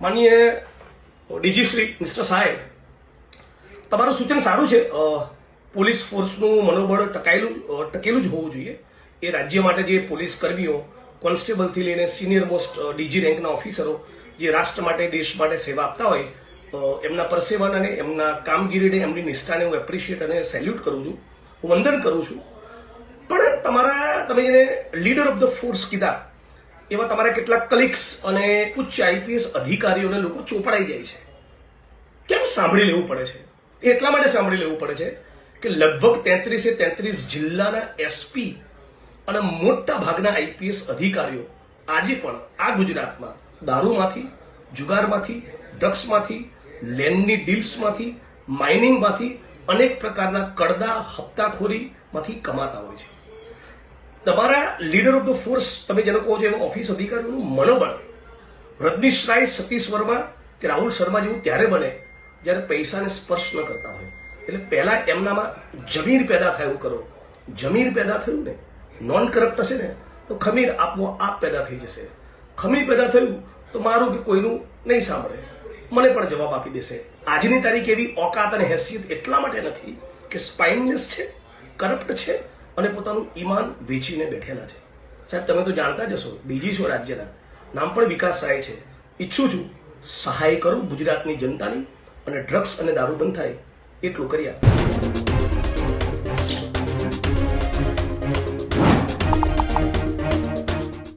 માનીય DG Shri mister સાહેબ, તમારું સૂચન સારું છે. પોલીસ ફોર્સનું મનોબળ ટકાયેલું ટકેલું જ હોવું જોઈએ. એ રાજ્ય માટે જે પોલીસ કર્મીઓ, કોન્સ્ટેબલથી લઈને સિનિયર મોસ્ટ ડીજી રેન્કના ઓફિસરો, જે રાષ્ટ્ર માટે, દેશ માટે સેવા આપતા હોય એમના પરસેવન અને એમના કામગીરીને, એમની નિષ્ઠાને હું એપ્રિશિએટ અને સેલ્યુટ કરું છું. હું વંદન કરું છું. પણ તમારા, તમે જેને લીડર ઓફ ધ ફોર્સ કીધા એવા તમારા કેટલાક કલિગ્સ અને ઉચ્ચ આઈપીએસ અધિકારીઓને લોકો ચોપડાઈ જાય છે. કેમ સાંભળી લેવું પડે છે? એ એટલા માટે સાંભળી લેવું પડે છે કે લગભગ તેત્રીસે તેત્રીસ જિલ્લાના એસપી અને મોટા ભાગના આઈપીએસ અધિકારીઓ આજે પણ આ ગુજરાતમાં દારૂમાંથી, જુગારમાંથી, ડ્રગ્સમાંથી લેન્ડની ડીલ્સમાંથી, માઇનિંગમાંથી અનેક પ્રકારના કડદા હપ્તાખોરીમાંથી કમાતા હોય છે. તમારા લીડર ઓફ ધ ફોર્સ તમે જેને કહો છો એવા ઓફિસ અધિકારીઓનું મનોબળ. રજનીશ રાય, સતીશ વર્મા કે રાહુલ શર્મા જેવું ત્યારે બને જ્યારે પૈસાને સ્પર્શ ન કરતા હોય. એટલે પહેલા એમનામાં જમીર પેદા થયું કરો. જમીર પેદા થયું ને નોન કરપ્ટ હશે ને, તો ખમીર આપવો આપ પેદા થઈ જશે. ખમીર પેદા થયું તો મારું કે કોઈનું નહીં સાંભળે. મને પણ જવાબ આપી દેશે. આજની તારીખ એવી ઓકાત અને હેસિયત એટલા માટે નથી કે સ્પાઇનલેસ છે કરપ્ટ છે અને પોતાનું ઈમાન વેચીને બેઠેલા છે. સાહેબ, તમે તો જાણતા જ હશો, બીજી છો રાજ્યના? નામ પણ વિકાસ સહાય છે. ઈચ્છું છું, સહાય કરું ગુજરાતની જનતાની અને ડ્રગ્સ અને દારૂ બંધ થાય એટલું કરી આપો